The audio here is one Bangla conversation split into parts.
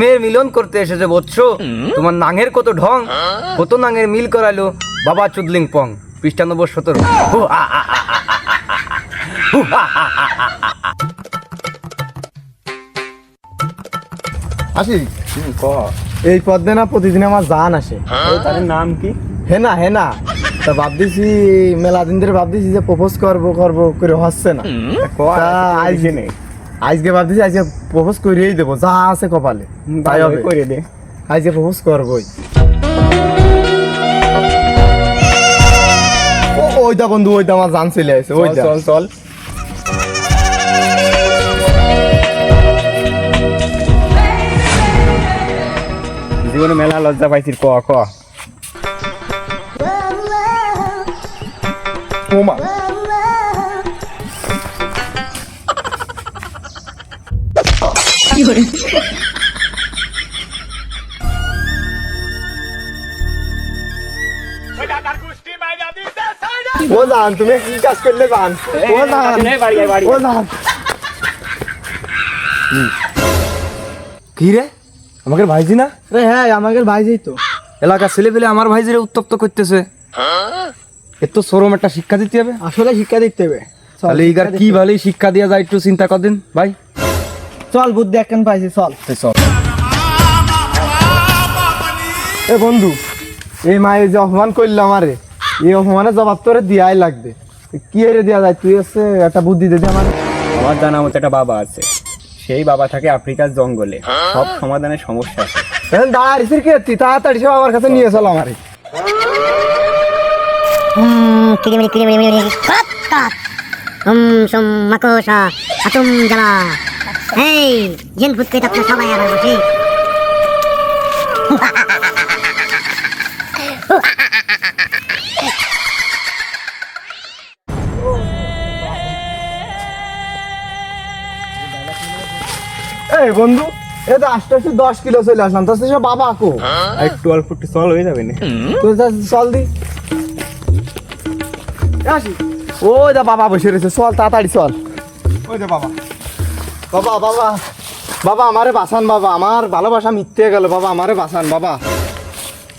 মেয়ের মিলন করতে এসেছে বৎস তোমার নাঙের কত ঢং কত নাঙের মিল করালো বাবা চুদলিং পং পৃষ্ঠা নম্বর সতেরো। আসি এই পদ্মে না প্রতিদিন আমার জান আসে তার নাম কি হেনা হেনা তা ভাবতেছি মেলা দিন ধরে ভাবতেছি যে প্রপোজ করব করব করে হচ্ছে না তা নেই আজকে ভাবতেছি আজকে প্রপোজ করিয়েই দেবো যা আছে কপালে তাই হবে। করে দে। আজকে প্রপোজ করবোই। ও ওইটা বন্ধু ওইটা আমার জান চলে আসে ওইটা। চল চল। জীবনে মেলা লজ্জা পাইছি ক ক ওমা ও জান তুমি কি কাজ করলে জান ও জান ও জান কি রে আমাকে ভাইজি না? রে হ্যাঁ আমাকে ভাইজি তো। এলাকার ছেলে পেলে আমার ভাইজিরে উত্তপ্ত করতেছে। এত সরম একটা শিক্ষা দিতে হবে। আসলে শিক্ষা দিতে হবে। তাহলে শিক্ষা কি ভালোই শিক্ষা দিয়া যায় একটু চিন্তা কর দিন ভাই। চল বুদ্ধি একখান পাইছি চল চল এ বন্ধু এই মায়ের যে অপমান করল আমারে এই অপমানের জবাব তোরে দিয়াই লাগবে কি এর দেয়া যায় তুই হচ্ছে একটা বুদ্ধি দে দে আমার আমার জানা মতো একটা বাবা আছে সেই বাবা থাকে আফ্রিকার জঙ্গলে সব সমাধানের সমস্যা আছে দাঁড়িয়ে কি তুই তাড়াতাড়ি সব আমার কাছে নিয়ে চল আমারে হুম সুম মাকোসা আতুম জ্বালা এই জেন ফুটকে তো আপনার সবাই আবার বসি এই বন্ধু এ তো আস্তে আস্তে দশ কিলো চলে আসলাম। তার সব বাবা কো? একটু অল্প একটু চল হয়ে যাবে না। তুই যা চল দি। আসি। ওই দা বাবা বসে রয়েছে চল তাড়াতাড়ি চল। ওই দে বাবা। বাবা বাবা। বাবা আমারে বাঁচান বাবা। আমার ভালোবাসা মিথ্যে গেল। বাবা আমারে বাঁচান বাবা।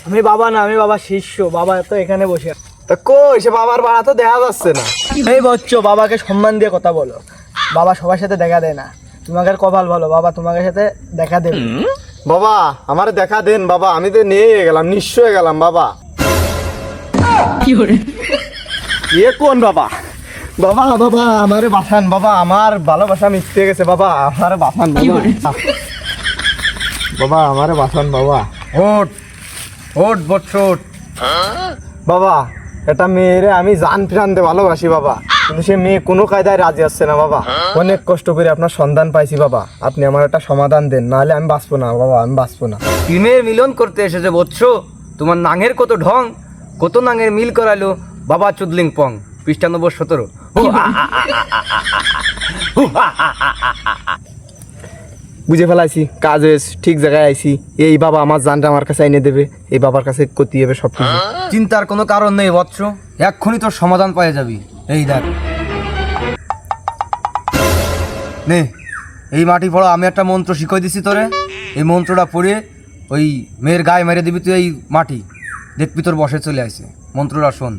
আমি বাবা না আমি বাবা শিষ্য। বাবা তো এখানে বসে। তা কই? সে বাবার বাড়া তো দেখা যাচ্ছে না। এই বচ্চ বাবাকে সম্মান দিয়ে কথা বলো। বাবা সবার সাথে দেখা দেয় না। তোমাকে কপাল ভালো বাবা তোমাকে সাথে দেখা দেবে বাবা আমারে দেখা দেন বাবা। আমি তো নিয়ে গেলাম হয়ে গেলাম বাবা। ইয়ে কোন বাবা? বাবা বাবা আমারে বাসান বাবা আমার ভালোবাসা মিথ্যে গেছে বাবা আমারে বাসান বাবা। বাবা আমারে বাঁচান বাবা। ওট ওট বৎস বাবা এটা মেয়েরে আমি জান ফিরানতে ভালোবাসি বাবা। কিন্তু সে মেয়ে কোনো কায়দায় রাজি আসছে না বাবা। অনেক কষ্ট করে আপনার সন্ধান পাইছি বাবা। আপনি আমার একটা সমাধান দেন নাহলে আমি বাঁচবো না বাবা আমি বাঁচবো না। মেয়ের মিলন করতে এসেছে বৎস তোমার নাঙের কত ঢং কত নাঙের মিল করালো বাবা চুদলিং পং পৃষ্ঠা নম্বর সতেরো। বুঝে ফেলাইছি, কাজ হয়েছে, ঠিক জায়গায় আইছি। এই বাবা আমার জানটা আমার কাছে এনে দেবে, এই বাবার কাছে করতে হবে সব কিছু চিন্তার কোনো কারণ নেই, বৎস। এক্ষুনি তোর সমাধান পেয়ে যাবি। এই দেখ। নে, এই মাটি পড়ো, আমি একটা মন্ত্র শিখিয়ে দিছি তোরে। এই মন্ত্রটা পড়ে ওই মেয়ের গায়ে মেরে দিবি তুই এই মাটি। দেখবি তোর বসে চলে আসে মন্ত্রটা শোন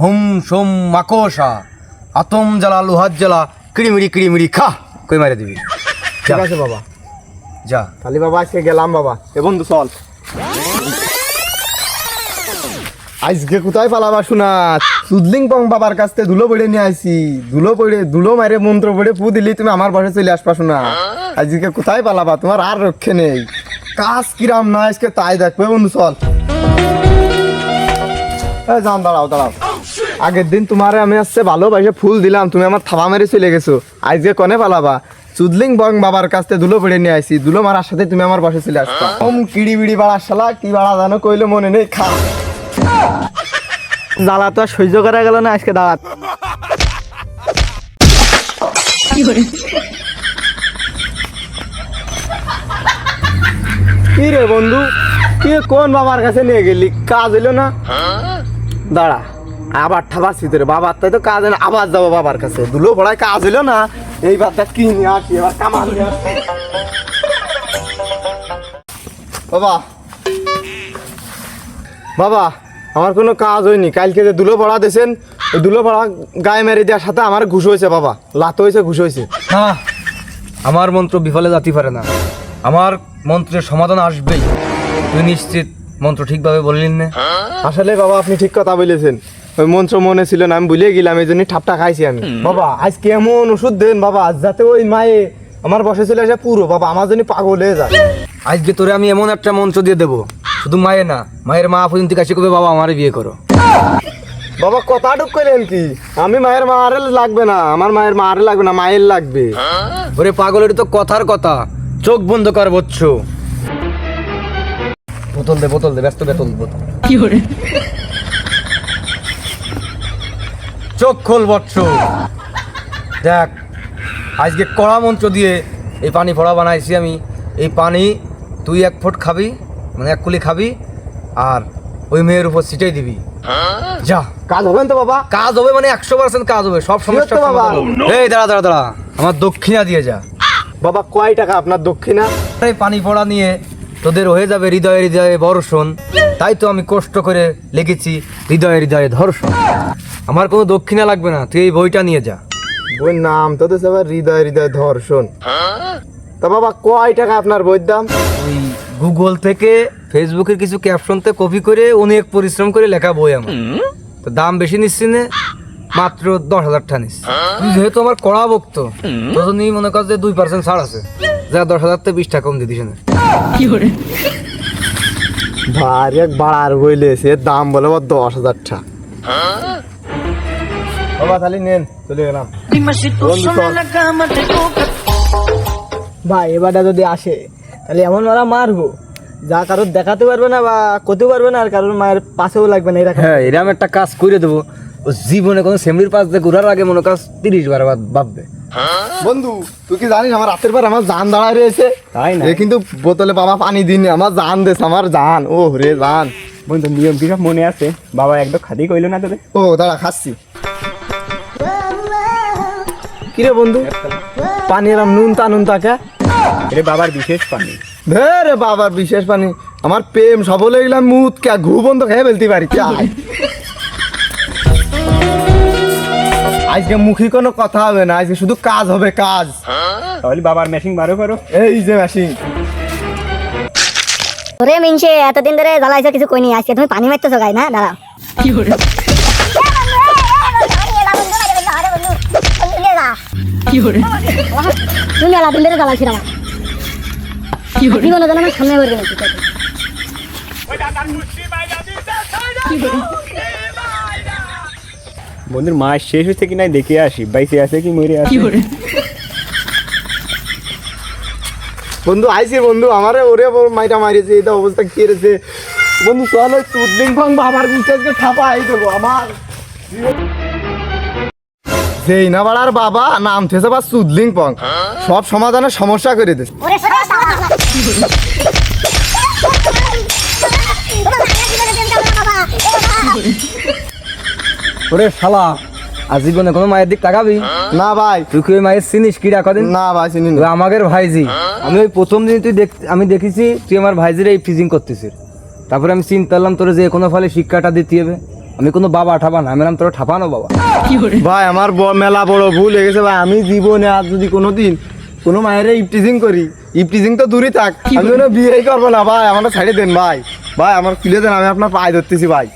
হুম সোম মাকসা আতম জ্বালা লোহার জ্বালা কিড়িমিড়ি কিড়িমিড়ি খা কই মেরে দিবি? ঠিক আছে বাবা। যা। তাহলে বাবা আজকে গেলাম বাবা। এ বন্ধু চল। আজকে কোথায় পালাবা শোনা? সুদলিং পং বাবার কাছ থেকে ধুলো পড়ে নিয়ে আসি ধুলো পড়ে ধুলো মারে মন্ত্র পড়ে পু দিলি তুমি আমার বসে চলে আসবা শোনা? আজকে কোথায় পালাবা তোমার আর রক্ষে নেই। কাজ কিরাম না আজকে তাই দেখবে বন্ধু চল। যান, দাঁড়াও দাঁড়াও। আগের দিন তোমার আমি আসছে ভালোবাসে ফুল দিলাম, তুমি আমার থাবা মেরে চলে গেছো। আজকে কনে পালাবা চুদলিং বং বাবার কাছ থেকে ধুলো নিয়ে আসি ধুলো মারার সাথে তুমি আমার বসে চলে আসবা। ওম কিড়ি বিড়ি বাড়া শালা, কি বাড়া জানো কইলে মনে নেই, খা। জ্বালা তো আর সহ্য করা গেল না আজকে দাঁড়াত। কি রে বন্ধু কি কোন বাবার কাছে নিয়ে গেলি? কাজ হইল না? দাঁড়া, আবার ঠাবার ভিতরে, বাবার তাই তো কাজ আবার যাব বাবার কাছে। দুলো পড়ায় কাজ হইল না, এইবার দেখ কি নিয়ে আসি, এবার কামাল বাবা বাবা, আমার কোনো কাজ হয়নি, কালকে যে দুলো পড়া দিয়েছেন, ওই দুলো পড়া গায়ে মেরে দেওয়ার সাথে আমার ঘুষ হয়েছে, বাবা, লাত হয়েছে, ঘুষ হয়েছে। না, আমার মন্ত্র বিফলে যেতে পারে না। আমার মন্ত্রের সমাধান আসবেই। তুই নিশ্চিত মন্ত্র ঠিকভাবে বললেন না। আসলে বাবা আপনি ঠিক কথা বলেছেন। ওই মন্ত্র মনে ছিল না আমি ভুলে গেলাম এই জন্য ঠাপটা খাইছি আমি। বাবা আজ কেমন ওষুধ দেন বাবা আজ যাতে ওই মায়ে আমার বসে চলে আসে পুরো। বাবা আমার জন্য পাগল হয়ে যায়। আজকে তোরে আমি এমন একটা মন্ত্র দিয়ে দেবো। শুধু মায়ের না মায়ের মা পর্যন্ত কাছে করবে বাবা আমার বিয়ে করো। বাবা কথা ডুক করলেন কি? আমি মায়ের মারে লাগবে না আমার মায়ের মারে লাগবে না মায়ের লাগবে। ওরে পাগলের তো কথার কথা চোখ বন্ধ কর বচ্ছ বোতল দে বোতল দে ব্যস্ত বোতল বোতল। চোখ খোল বচ্ছ দেখ আজকে কড়া মন্ত্র দিয়ে এই পানি ফড়া বানাইছি আমি। এই পানি তুই এক ফুট খাবি মানে এক কুলি খাবি আর ওই মেয়ের উপর ছিটাই দিবি। যা। কাজ হবেন তো বাবা? কাজ হবে মানে একশো পার্সেন্ট কাজ হবে সব সমস্যা তো বাবা? এই দাঁড়া দাঁড়া দাঁড়া আমার দক্ষিণা দিয়ে যা। বাবা কয় টাকা আপনার দক্ষিণা? এই পানি পড়া নিয়ে তোদের হয়ে যাবে হৃদয়ে হৃদয়ে বর্ষণ। তাই তো আমি কষ্ট করে লিখেছি হৃদয়ে হৃদয়ে ধর্ষণ। আমার কোনো দক্ষিণা লাগবে না তুই এই বইটা নিয়ে যা। বই নাম তো দেশে আবার হৃদয় হৃদয় ধর্ষণ। তা বাবা কয় টাকা আপনার বইয়ের দাম? ওই গুগল থেকে ফেসবুকের কিছু ক্যাপশনতে কপি করে অনেক পরিশ্রম করে লেখা বই আমার। তো দাম বেশি নিচ্ছি না মাত্র দশ হাজার টাকা নিচ্ছি। তুই যেহেতু আমার কড়া ভক্ত তোর নিয়ে মনে কর যে দুই পার্সেন্ট ছাড় আছে। যা দশ হাজার থেকে বিশ টাকা কম দিয়ে দিস না। ভারী এক বাড়ার বইলে সে দাম বলে আবার দশ হাজার টাকা বাবা তাহলে নেন চলে গেলাম। ভাই এবারটা যদি আসে তাহলে এমন মারা মারবো। যা কারোর দেখাতে পারবে না বা করতে পারবে না আর কারোর মায়ের পাশেও লাগবে না এরকম। হ্যাঁ এরকম একটা কাজ করে দেবো। ও জীবনে কোনো সেমরির পাশ দিয়ে ঘুরার আগে মনে কাজ তিরিশ বার বাদ ভাববে। বন্ধু তুই কি জানিস আমার রাতের পর আমার জান দাঁড়ায় রয়েছে? তাই না? কিন্তু বোতলে বাবা পানি দিনি আমার জান দেশ আমার জান। ও রে জান। বন্ধু নিয়ম কি সব মনে আছে? বাবা একদম খাদি কইলো না তোদের? ও দাঁড়া খাচ্ছি। কিরে বন্ধু? পানি এরম নুন তা নুন তাকে এটা বাবার বিশেষ পানি। ধরে বাবার বিশেষ পানি। আমার প্রেম সবল এগুলাম মুত কে ঘু বন্ধ খেয়ে ফেলতে পারি আজকে মুখী কোনো কথা হবে না আজকে শুধু কাজ হবে কাজ। তাহলে বাবার মেশিন বারো করো। এই যে মেশিন ওরে মিনসে এতদিন ধরে জ্বালাইছো কিছু কইনি। আজকে তুমি পানি মারতেছো গাই না? দাঁড়াও। তুমি ধরে জীবনে সামনে করবে নাকি বন্ধুর মাস শেষ হয়েছে কি নাই দেখে আসি বাইসে আছে কি মরে আসি। বন্ধু আইছি বন্ধু আমারে ওরে ওর মাইটা মারিয়েছে এটা অবস্থা কি রেছে বন্ধু চল ওই চুদলিং ফং বাবার বিচারকে থাপা আই দেবো আমার। যেই না বাড়ার বাবা নাম থেছে বা সুদলিং পং সব সমাধানের সমস্যা করে দিস। ওরে শালা আর জীবনে কোনো মায়ের দিক তাকাবি? না ভাই। তুই কি ওই মায়ের চিনিস কি কদিন? না ভাই চিনি না। আমাদের ভাইজি। আমি ওই প্রথম দিন তুই দেখ আমি দেখেছি তুই আমার ভাইজির এই ফিজিং করতেছিস। তারপরে আমি চিন্তা করলাম তোর যে কোনো ফলে শিক্ষাটা দিতে হবে। আমি কোনো বাবা ঠাপা না আমি নাম তোর ঠাপানো বাবা। ভাই আমার মেলা বড় ভুল হয়ে গেছে ভাই। আমি জীবনে আর যদি কোনোদিন কোনো মায়ের ইপটিজিং করি ইপটিজিং তো দূরই থাক। আমি কোনো বিয়েই করব না ভাই। আমার ছাড়ে দেন ভাই। ভাই আমার খুলে দেন আমি আপনার পায়ে ধরতেছি ভাই।